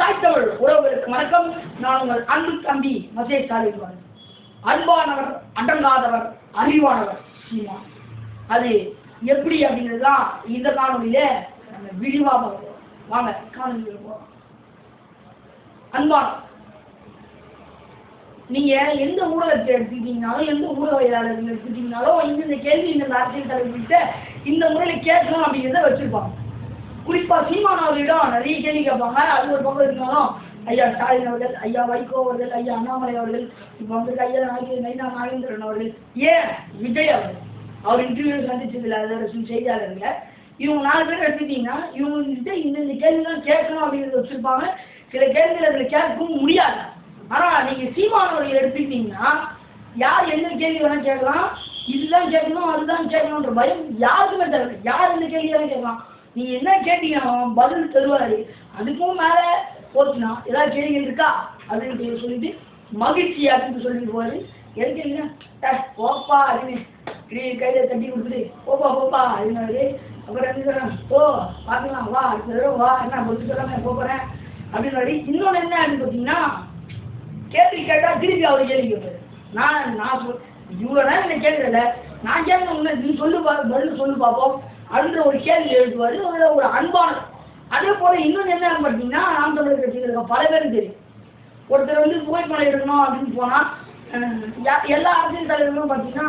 தாய் தமிழ் உறவுகளுக்கு வணக்கம். நான் உங்கள் அன்பு தம்பி மசே சாலிவான் அன்பானவர் அடங்காதவர் அறிவானவர் சீமா. அது எப்படி அப்படிங்கிறது தான் இந்த காணொலியில நம்ம விரிவாக வாங்க காணொலியில் போகலாம் அன்பான நீங்க எந்த ஊடகத்தை எடுத்துக்கிட்டீங்கனாலும் எந்த ஊடகவியலாளர்கள் எடுத்துக்கிட்டீங்கனாலும் இந்த இந்த கேள்வி இந்த அரசியல் தலைவர்கிட்ட இந்த முறையில கேட்கணும் அப்படிங்கிறத வச்சிருப்பாங்க. குறிப்பா சீமான் அவர்களிடம் நிறைய கேள்வி கேட்பாங்க. அது ஒரு பக்கம் இருந்தாலும் ஐயா ஸ்டாலின் அவர்கள் ஐயா வைகோ அவர்கள் ஐயா அண்ணாமலை அவர்கள் இப்போ வந்து ஐயா நாகே நைனா நாகேந்திரன் அவர்கள். ஏன்? விஜய் அவர்கள். அவர் இன்டர்வியூ சந்திச்சதில்ல. அதோட செய்தியாளர்கள் இவங்க நாலு பேர் எடுத்துக்கிட்டீங்கன்னா இவங்க கிட்ட இந்த இந்த கேள்விலாம் கேட்கணும் அப்படிங்கிறத வச்சிருப்பாங்க. சில கேள்விகள் அதில் கேட்கவும் முடியாது. ஆனா நீங்க சீமானவர்கள் எடுத்துக்கிட்டீங்கன்னா யார் எந்த கேள்வி வேணாலும் கேட்கலாம். இதுதான் கேட்கணும் அதுதான் கேட்கணுன்ற பயம் யாருக்குமே தேவை யார் இந்த கேள்வி வேணா கேட்கலாம். நீ என்ன கேட்டீங்கன்னா அவன் பதில் தருவாரு அதுக்கும் மேல போச்சுன்னா ஏதாவது கேள்விகள் இருக்கா? அப்படின்னு சொல்லிட்டு மகிழ்ச்சி அப்படின்னு சொல்லிட்டு போவாரு. எதுக்கு என்ன போப்பா அப்படின்னு. இப்படி கையில தட்டி கொடுத்துட்டு போப்பா போப்பா அப்படின்னாரு. அப்புறம் என்ன சொல்றேன்? ஓ பார்க்கலாம். வா அடுத்த தடவை வா. என்ன பொறுத்து சொல்லாம போறேன் அப்படின்னு இன்னொன்று என்ன அப்படின்னு பார்த்தீங்கன்னா கேள்வி கேட்டா திருப்பி அவர் கேள்வி கேட்பாரு நான் நான் சொல் இவ்வளோ நேரம் என்ன கேட்கல நான் கேட்க உன்னை நீ சொல்லு பா பதில் சொல்லு பார்ப்போம் அப்படின்ற ஒரு கேள்வி எழுதுவார். ஒரு ஒரு அன்பான அதே போல் இன்னொன்று என்ன பார்த்தீங்கன்னா நாம் தமிழர் கட்சியில் இருக்க பல பேரும் தெரியும். ஒருத்தர் வந்து புகைப்படம் எடுக்கணும் அப்படின்னு போனால் எல்லா அரசியல் தலைவர்களும் பார்த்தீங்கன்னா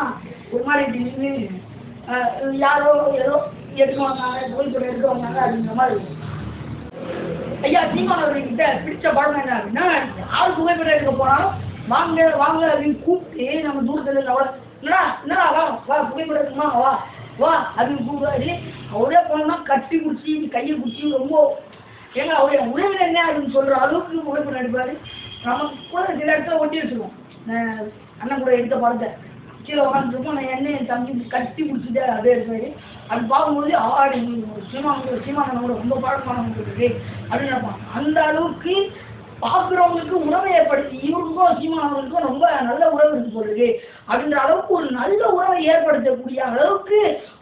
ஒரு மாதிரி இப்படி யாரோ ஏதோ எடுக்க வந்தாங்க புகைப்படம் எடுக்க வந்தாங்க அப்படிங்கிற மாதிரி இருக்கும். ஐயா சீமான் அவர்கிட்ட பிடிச்ச படம் என்ன அப்படின்னா யார் புகைப்படம் எடுக்க போனாலும் வாங்க வாங்க அப்படின்னு கூப்பிட்டு நம்ம தூரத்தில் அவ்வளோ என்னடா என்னடா வா வா புகைப்படம் எடுக்கணுமா வா. வா அப்படின்னு கூப்பிடுவாரு அவரே போனோம்னா கட்டி குடிச்சி கையை குடிச்சி ரொம்ப ஏங்க அவருடைய உறவில் என்ன அப்படின்னு சொல்ற அளவுக்கு உழைப்பு எடுப்பாரு. நம்ம கூட சில இடத்துல ஒட்டி வச்சிருக்கோம். அண்ணன் கூட எடுத்த படத்தை. கீழே உட்காந்துருக்கோம் நான் என்ன என் தம்பி கட்டி பிடிச்சிட்டு அதே இருப்பாரு. அது பார்க்கும்போது ஆடி சீமா சீமா கூட ரொம்ப பழக்கமான இருக்கு அப்படின்னு நினைப்பான் அந்த அளவுக்கு பார்க்குறவங்களுக்கு உணவை ஏற்படுத்தி இவருக்கும் சீமானவர்களுக்கும் ரொம்ப நல்ல உறவு இருக்கு சொல்லுது. அப்படின்ற அளவுக்கு ஒரு நல்ல உறவை ஏற்படுத்தக்கூடிய அளவுக்கு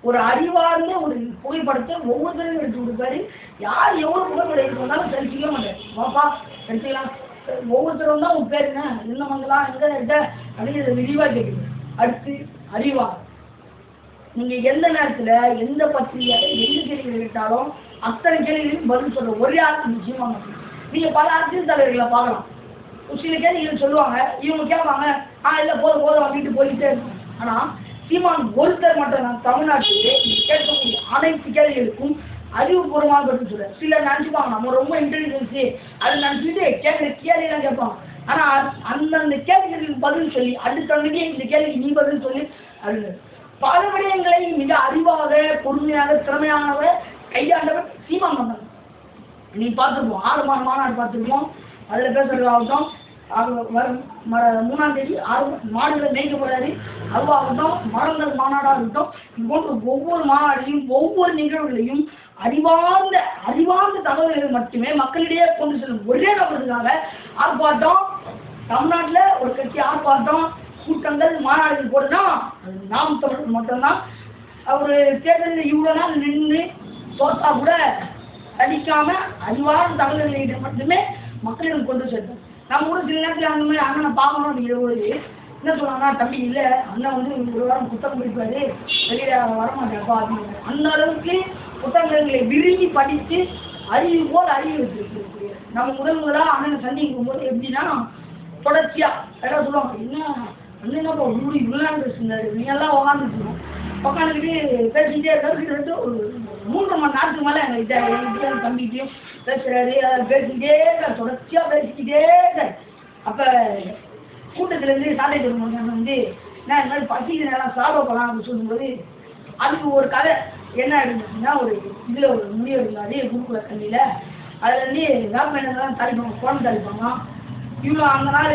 ஒரு அறிவார்ந்த ஒரு புகைப்படத்தை ஒவ்வொருத்தரும் எடுத்து கொடுப்பாரு. யார் எவ்வளோ புகைப்படம் எடுத்து வந்தாலும் தெரிஞ்சிக்கவே மாட்டேன் வாப்பா எடுத்துக்கலாம். ஒவ்வொருத்தரும் தான் உன் பேர் என்ன? என்ன வாங்கலாம் எங்க இருக்க? அப்படிங்கிறத விரிவாக கேட்குது அடுத்து அறிவார் நீங்க எந்த நேரத்துல எந்த பத்திரிகையால எந்த கேள்வி கேட்டாலும் அத்தனை கேள்விகளும் பதில் சொல்ற ஒரே ஆள் நிச்சயமா நீங்கள் நீங்க பல அரசியல் தலைவர்களை பார்க்கலாம் ஒரு சில சொல்லுவாங்க இவங்க கேட்பாங்க ஆ இல்ல போதும் போதும் அப்படின்ட்டு போயிட்டே இருக்கும். ஆனா சீமான் ஒருத்தர் மட்டும் தான் தமிழ்நாட்டிலே கேட்கக்கூடிய அனைத்து கேள்விகளுக்கும் அறிவுபூர்வமாக பதில் சொல்ற சிலர் நினைச்சுப்பாங்க நம்ம ரொம்ப இன்டெலிஜென்ஸு அது நினைச்சிட்டு கேட்குற கேள்வியெல்லாம் கேட்பாங்க. ஆனா அந்தந்த கேள்விகளுக்கு பதில் சொல்லி அடுத்த இந்த கேள்விக்கு நீ பதில் சொல்லி அது பல விடயங்களை மிக அறிவாக பொறுமையாக திறமையானவர் கையாண்டவர் சீமான் மன்னன் நீ பார்த்துருப்போம் ஆறு மாத மாநாடு பார்த்துருப்போம் அதில் பேசுறதாகட்டும் அது வரும் ம- மூணாம் தேதி ஆறு மாடுகளை மேய்க்க போறாரு. அதுவாகட்டும் மரங்கள் மாநாடாக இருக்கட்டும். இது போன்ற ஒவ்வொரு மாநாட்டையும் ஒவ்வொரு நிகழ்வுகளையும் அறிவார்ந்த அறிவார்ந்த தகவல்களை மட்டுமே மக்களிடையே கொண்டு செல்லும் ஒரே நபருக்காக ஆர்ப்பாட்டம். தமிழ்நாட்டில் ஒரு கட்சி ஆர்ப்பாட்டம் கூட்டங்கள் மாநாடுகள் போடுனா அது நாம் தமிழ் மட்டும்தான். அவர் தேர்தலில் இவ்வளோ நாள் நின்று தோத்தா கூட அடிக்காம அறிவார்ந்த தகவல்களை மட்டுமே மக்களிடம் கொண்டு சேர்த்தோம் நம்ம கூட சில நேரத்தில் அந்த மாதிரி அண்ணனை பார்க்கணும் அப்படிங்கிற ஒரு என்ன சொல்றாங்கன்னா தம்பி இல்லை அண்ணன் வந்து ஒரு வாரம் புத்தகம் படிப்பாரு. வெளியில வரமாட்டேப்பா அப்படின்னு அந்த அளவுக்கு புத்தகங்களை விரும்பி படித்து அறிவு போல் அறிவு வச்சிருக்கக்கூடிய நம்ம முதல் முதலாக அண்ணனை சந்திக்கும் போது எப்படின்னா தொடர்ச்சியா எல்லாம் சொல்லுவாங்க என்ன அண்ணன் என்னப்பா இவ்வளோ இவ்வளோ நேரம் பேசுனாரு நீ எல்லாம் உக்காந்துருக்கணும் உட்காந்துக்கிட்டு பேசிக்கிட்டே இருக்கிறது ஒரு மூன்று மணி நேரத்துக்கு மேலே எங்ககிட்ட எங்ககிட்டயும் பேசுறாரு. பேசிக்கிட்டே இருக்காரு தொடர்ச்சியா பேசிக்கிட்டே இருக்காரு. அப்போ கூட்டத்துலேருந்து சாலை திருமணம் வந்து நான் இந்த மாதிரி பசிக்கு நேரம் சாப்பிட போகலாம் அப்படின்னு சொல்லும்போது அதுக்கு ஒரு கதை. என்ன இருந்துச்சுன்னா ஒரு இதில் ஒரு முடிவு இருந்தாரு குருகுல கல்வியில் அதில் வந்து வேப்பெண்ணெல்லாம் தாளிப்பாங்க குழம்பு தள்ளிப்பாங்க இவ்வளோ அந்த நாள்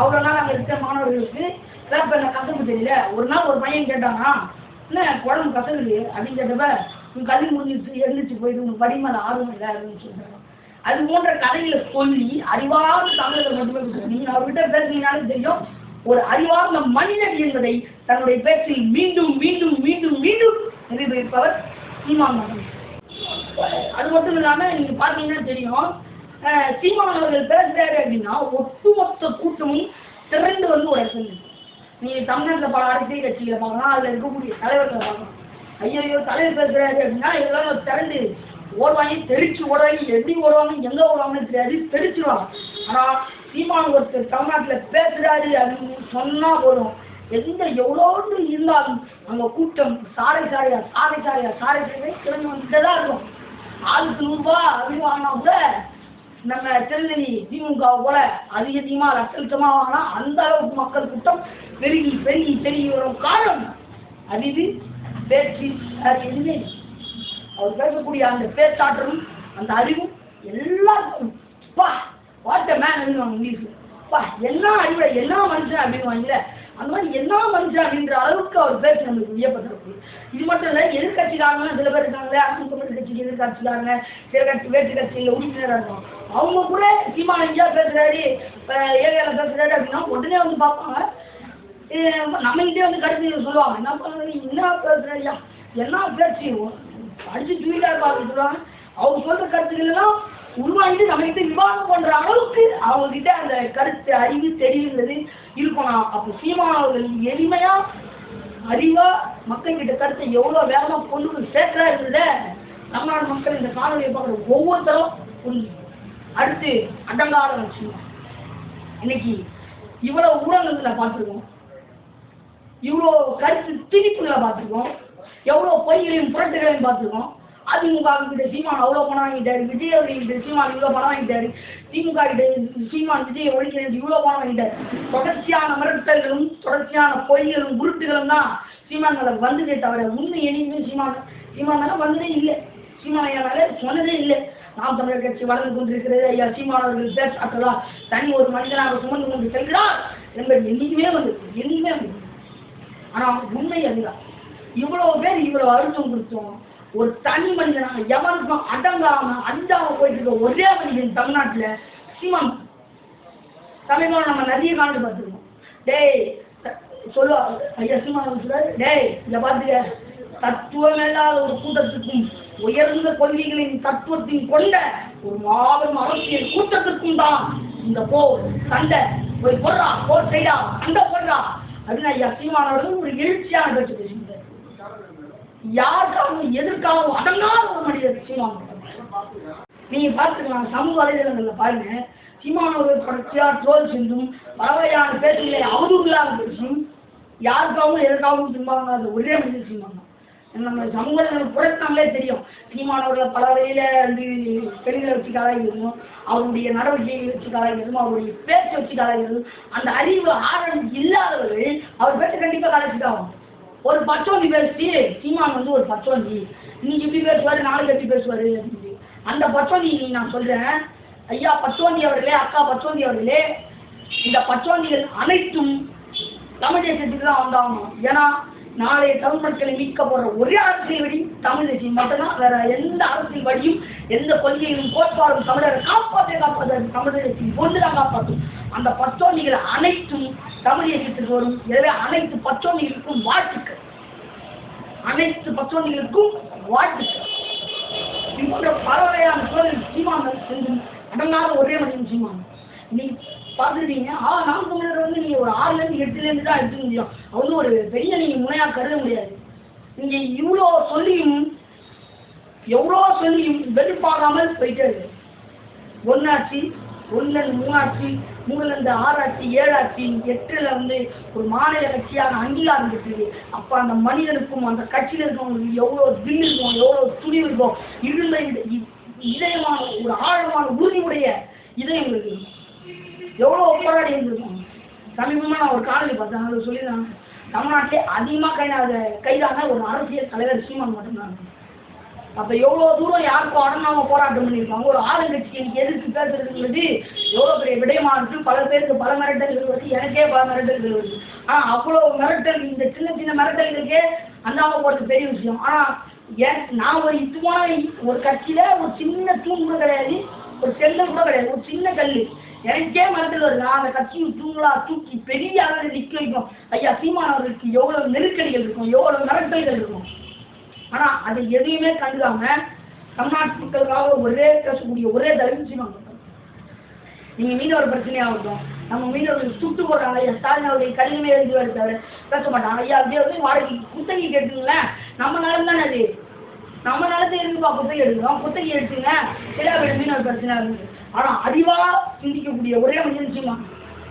அவ்வளோ நாள் அங்கே இருக்க மாணவர்களுக்கு வேப்பெண்ணெய் கசப்பு தெரியல. ஒரு நாள் ஒரு பையன் கேட்டானா என்ன குழம்பு கசக்குது அப்படின்னு கேட்டப்ப உன் கல்வி முடிஞ்சிச்சு எழுந்துச்சு போயிட்டு உன் படிமேல ஆர்வம் இல்லை அப்படின்னு சொல்றாங்க. அது போன்ற கதைகளை சொல்லி அறிவார்ந்த தமிழர்கள் மட்டுமே பேசுறாங்க நீங்க அவர்கிட்ட பேசுனீங்கனாலும் தெரியும் ஒரு அறிவார்ந்த மனிதர் என்பதை தன்னுடைய பேச்சில் மீண்டும் மீண்டும் மீண்டும் மீண்டும் நிரூபிப்பவர் சீமான் மகன் அது மட்டும் இல்லாம நீங்க பாத்தீங்கன்னா தெரியும் சீமான் அவர்கள் பேசுறாரு அப்படின்னா ஒட்டுமொத்த கூட்டமும் திரண்டு வந்து ஒரு இடத்துல நீங்க தமிழ்நாட்டில் பல அரசியல் கட்சிகளை பார்க்கலாம் அதுல இருக்கக்கூடிய தலைவர்களை பார்க்கலாம் ஐயோ தலைவர் பேசுறாரு. அப்படின்னா எல்லாரும் திரண்டு. ஓடுவாங்க தெரிச்சு ஓடுவாங்க எப்படி ஓடுவாங்க எங்க ஓடுவாங்கன்னு தெரியாது தெரிச்சிருவாங்க ஆனா சீமான் ஒருத்தர் தமிழ்நாட்டுல பேசுறாரு அப்படின்னு சொன்னா போதும். எந்த எவ்வளோன்னு இருந்தாலும் அங்க கூட்டம் சாரை சாரையா சாரை சாரையா சாரை சாரையா கிளம்பி வந்துட்டே தான் இருக்கும். ஆளுக்கு நூறுரூவா அப்படின்னு வாங்கினா கூட நம்ம திருநெல்வேலி திமுக போல அதிகமா லட்சமா வாங்கினா அந்த அளவுக்கு மக்கள் கூட்டம் பெருகி பெருகி பெருகி வரும் காரணம் அது இது. பேச்சு அது எதுவுமே அவர் பேசக்கூடிய அந்த பேச்சாற்றலும் அந்த அறிவும் எல்லாருக்கும் பா வாட்ட மேன் எழுதுவாங்க இங்கிலீஷ்ல பா எல்லா அறிவுல எல்லா மனுஷன் அப்படின்னு அந்த மாதிரி என்ன மனுஷன் அப்படின்ற அளவுக்கு அவர் பேச்சு நம்மளுக்கு வியப்பட்டிருக்கு இது மட்டும் இல்லை எதிர்கட்சிக்காரங்க சில பேர் இருக்காங்களே அரசு தமிழ் கட்சிக்கு எதிர்கட்சிக்காரங்க சில கட்சி வேற்று கட்சியில் உறுப்பினராக இருக்கும் அவங்க கூட சீமான் எங்கேயா பேசுறாரு ஏரியாவில் பேசுறாரு அப்படின்னா உடனே வந்து பார்ப்பாங்க. நம்மகிட்டே வந்து கருத்து சொல்லுவாங்க என்ன பண்ணுறது? என்ன பேசுறியா என்ன பேச்சு? அடிச்சு தூயிலா பார்க்க சொல்லுவாங்க. அவங்க சொல்ற கருத்துக்கள்லாம் உருவாகிட்டு உருவாங்கிட்டு நம்மகிட்ட விவாதம் பண்ற அளவுக்கு அவங்க கிட்ட அந்த கருத்து அறிவு தெரியுங்கிறது இருக்கணும். அப்போ சீமான் அவர்கள் எளிமையா அறிவா மக்கள் கிட்ட கருத்தை எவ்வளவு வேகமா கொண்டு சேர்க்கிறா சேர்க்கிறாருன்றத தமிழ்நாடு மக்கள் இந்த காணொலியை பார்க்குற ஒவ்வொருத்தரும் புரிஞ்சு அடுத்து அடங்காத விஷயம். இன்னைக்கு இவ்வளவு ஊடகத்தில் பார்த்துருக்கோம். இவ்வளோ கருத்து திணிப்புகளை பார்த்துருக்கோம். எவ்வளோ பொய்களையும் புரட்டுகளையும் பார்த்துருக்கோம். அதிமுக கிட்ட சீமான் அவ்வளோ பணம் வாங்கிட்டாரு. விஜய் அவர்கிட்ட சீமான் இவ்வளோ பணம் வாங்கிட்டாரு. திமுக கிட்ட சீமான் விஜய் ஒழிக்கிறது இவ்வளோ பணம் வாங்கிட்டாரு. தொடர்ச்சியான மிரட்டல்களும் தொடர்ச்சியான பொய்களும் உருட்டுகளும் தான் சீமான் வந்ததே தவிர உண்மை எனியுமே சீமான் சீமான் மேலே வந்ததே இல்லை. சீமான் ஐயா மேல சொன்னதே இல்லை. நாம் தமிழர் கட்சி வளர்ந்து கொண்டிருக்கிறது. ஐயா சீமான் அவர்கள் பேசாற்றலா தனி ஒரு மனிதனாக சுமந்து கொண்டு செல்கிறார் என்பது என்னைக்குமே வந்து என்னைக்குமே வந்து ஆனா உண்மை அதுதான் இவ்வளவு பேர் இவ்வளவு அழுத்தம் கொடுத்தோம். ஒரு தனி மனிதனாக எவருக்கும் அடங்காம அஞ்சாம போயிட்டு இருக்க ஒரே மனிதன் தமிழ்நாட்டுல சீமான் தமிழ்நாடு நம்ம நிறைய காண்டு பார்த்துருக்கோம். டேய் சொல்லுவா ஐயா சீமான் சொல்றாரு டேய் இதை பாத்துக்க. தத்துவம் இல்லாத ஒரு கூட்டத்துக்கும் உயர்ந்த கொள்கைகளின் தத்துவத்தின் கொண்ட ஒரு மாபெரும் அரசியல் கூட்டத்திற்கும் தான் இந்த போர் சண்டை. போய் போடுறா போர் செய்டா அந்த போடுறா. அப்படின்னு ஐயா சீமானவர்கள் ஒரு எழுச்சியான பேச்சு பேசுகிறார் யாருக்காகவும் எதற்காகவும் அடங்காத ஒரு மனிதர் சீமான் நீங்க பார்த்துக்கலாம் சமூக வலைதளங்கள்ல பாருங்க. சீமானவர்கள் தொடர்ச்சியா ட்ரோல் செஞ்சும் பலவகையான பேச்சுகளை அவதூறுகளாக பேசும் யாருக்காகவும் எதற்காகவும் திரும்பாங்க ஒரே மனிதர் நம்ம சமூக புரட்டினாலே தெரியும். சீமானவர்களை பல வகையில் வந்து பெண்களை வச்சு கலாய்க்கிறதும் அவருடைய நடவடிக்கைகளை வச்சு கலாய்க்கிறதும் அவருடைய பேச்சை வச்சு கலாய்க்கிறதும் அந்த அறிவு ஆர்வம் இல்லாதவர்கள் அவர் பேச்சை கண்டிப்பாக கலாய்ச்சிதான் ஒரு பச்சோந்தி பேசி சீமான் வந்து ஒரு பச்சோந்தி. இன்னைக்கு இப்படி பேசுவார் நாளைக்கு எப்படி பேசுவார் அப்படின்னு. அந்த பச்சோந்தி நீ நான் சொல்கிறேன் ஐயா பச்சோந்தி அவர்களே அக்கா பச்சோந்தி அவர்களே இந்த பச்சோந்திகள் அனைத்தும் தமிழ் தேசத்துக்கு தான் வந்தாகணும். ஏன்னா நாளைய தமிழ் மக்களை மீட்க போற ஒரே அரசியல் வழி தமிழ் தேசியம் மட்டும்தான் வேற எந்த அரசியல் வழியும் எந்த கொள்கையிலும் கோட்பாடும் தமிழரை காப்பாற்றே காப்பாற்ற தமிழ் தேசியம் ஒன்றுதான் காப்பாற்றும் அந்த பச்சோந்திகள் அனைத்தும் தமிழ் இயக்கத்திற்கு வரும். எனவே அனைத்து பச்சோந்திகளுக்கும் வாழ்த்துக்கள். அனைத்து பச்சோந்திகளுக்கும் வாழ்த்துக்கள். இது பல வகையான சூழல் சீமான் செஞ்சும் அடங்காத ஒரே மனிதன் சீமான். நீ பார்த்துருக்கீங்க ஆ நாம் தமிழர் வந்து நீங்க ஒரு ஆறுலேருந்து எட்டுலேருந்து தான் எடுத்துக்க முடியும். அவங்க ஒரு பெரிய நீங்க முனையா கருத முடியாது. நீங்க இவ்வளோ சொல்லியும் எவ்வளோ சொல்லியும் வெறுப்பாகாமல் போயிட்டே இருக்கு ஒன்னாட்சி ஒன்னு மூணாட்சி மூணுலேருந்து ஆறாட்சி ஏழாட்சி எட்டுல வந்து ஒரு மாநில கட்சியாக அங்கீகாரம் பெற்றது. அப்ப அந்த மனிதனுக்கும் அந்த கட்சியில் இருக்கவங்களுக்கு எவ்வளோ தில் இருக்கும் எவ்வளோ துணி இருக்கும். இருந்த இதயமான ஒரு ஆழமான உறுதியுடைய இதயம் இருக்குது. எவ்வளவு போராடி இருந்திருக்கும் சமீபமா நான் ஒரு காலனி பார்த்தேன். அதில் சொல்லியிருந்தாங்க தமிழ்நாட்டிலே அதிகமாக கைதாத கைதான ஒரு அரசியல் தலைவர் சீமான் மட்டும்தான். அப்ப எவ்வளவு தூரம் யாருக்கும் அடங்காம போராட்டம் பண்ணியிருப்பாங்க? ஒரு ஆளுங்கட்சிக்கு எதிர்த்து பேசுறதுங்கிறது எவ்வளவு பெரிய விடயமா இருக்கு பல பேருக்கு பல மிரட்டல்கள் வருது. எனக்கே பல மிரட்டல்கள் வருது. ஆனா அவ்வளவு மிரட்டல் இந்த சின்ன சின்ன மிரட்டல்களுக்கே அந்தாம போறது பெரிய விஷயம். ஆனா ஏன் நான் ஒரு இதுவான ஒரு கட்சியில ஒரு சின்ன தூண் கூட கிடையாது. ஒரு செங்கல் கூட கிடையாது. ஒரு சின்ன கல் எனக்கே மிரட்டல் வருது நான் அந்த கட்சியை தூங்களா தூக்கி பெரிய அளவில் நிக்க வைக்கும் ஐயா சீமான் அவர்களுக்கு எவ்வளவு நெருக்கடிகள் இருக்கும் எவ்வளவு மிரட்டல்கள் இருக்கும். ஆனா அதை எதையுமே கண்டுக்காம தமிழ்நாட்டு மக்களுக்காக ஒரே பேசக்கூடிய ஒரே தலைவர் சீமான் மட்டும் நீங்க மீனவர் பிரச்சனையாகட்டும் நம்ம மீனவர்கள் சுட்டு போடுறாங்க ஐயா ஸ்டாலின் அவர்கள் கடினமே எழுதி தவிர பேச மாட்டாங்க. ஐயா அப்படியே வந்து வாடகை குத்தகை கேட்டுங்களேன் நம்ம நிலம் தானே அது. நம்ம நிலத்தை இருக்குப்பா குத்தகை எடுக்கிறோம் குத்தகை எடுத்துங்க சரியா மீனவர் பிரச்சனையாக இருக்குது ஆனா அறிவா சிந்திக்கக்கூடிய ஒரே மனிதன் சீமா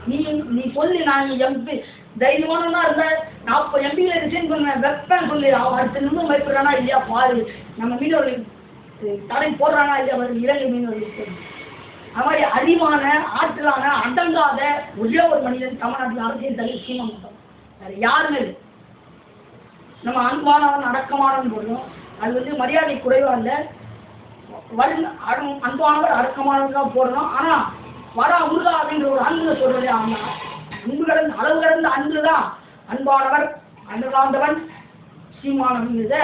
நீ நீ சொல்லு நான் எம்பி தைரியமானவனா இருந்த நாற்பது எம்பியில ரிசைன் பண்ண வெப்பேன் சொல்லு. அவன் அடுத்த நிமிடம் பயப்படுறானா இல்லையா? பாரு. நம்ம மீனவர்கள் தடை போடுறானா இல்லையா? பாரு இலங்கை மீனவர்களுக்கு அது மாதிரி அறிவான ஆற்றலான அடங்காத ஒரே ஒரு மனிதன் தமிழ்நாட்டில் அரசியல் தலைவர் சீமான் வேற யாருமே இல்லை. நம்ம அன்பானவன் அடக்கமானவன் போதும் அது வந்து மரியாதை குறைவா இல்லை. வரு அடம் அன்பானவர் அடக்கமானவர்களாக போடணும் ஆனால் வர முருகா அப்படின்ற ஒரு அன்புல சொல்றதே ஆமா அன்பு கடந்த அளவு கடந்த அன்பு தான் அன்பானவர் அன்புகாந்தவன் சீமானவங்கிறத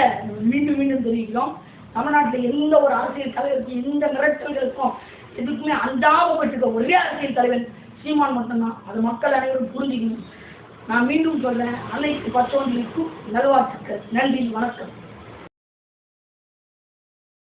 மீண்டும் மீண்டும் தெரிவிக்கிறோம். தமிழ்நாட்டில் எந்த ஒரு அரசியல் தலைவருக்கு எந்த மிரட்டல்களுக்கும் எதுக்குமே அஞ்சாமப்பட்டிருக்க ஒரே அரசியல் தலைவன் சீமான் மட்டும்தான். அது மக்கள் அனைவரும் புரிஞ்சுக்கணும். நான் மீண்டும் சொல்றேன். அனைத்து பச்சோந்திகளுக்கும் நல்வாழ்த்துக்கள். நன்றி வணக்கம்.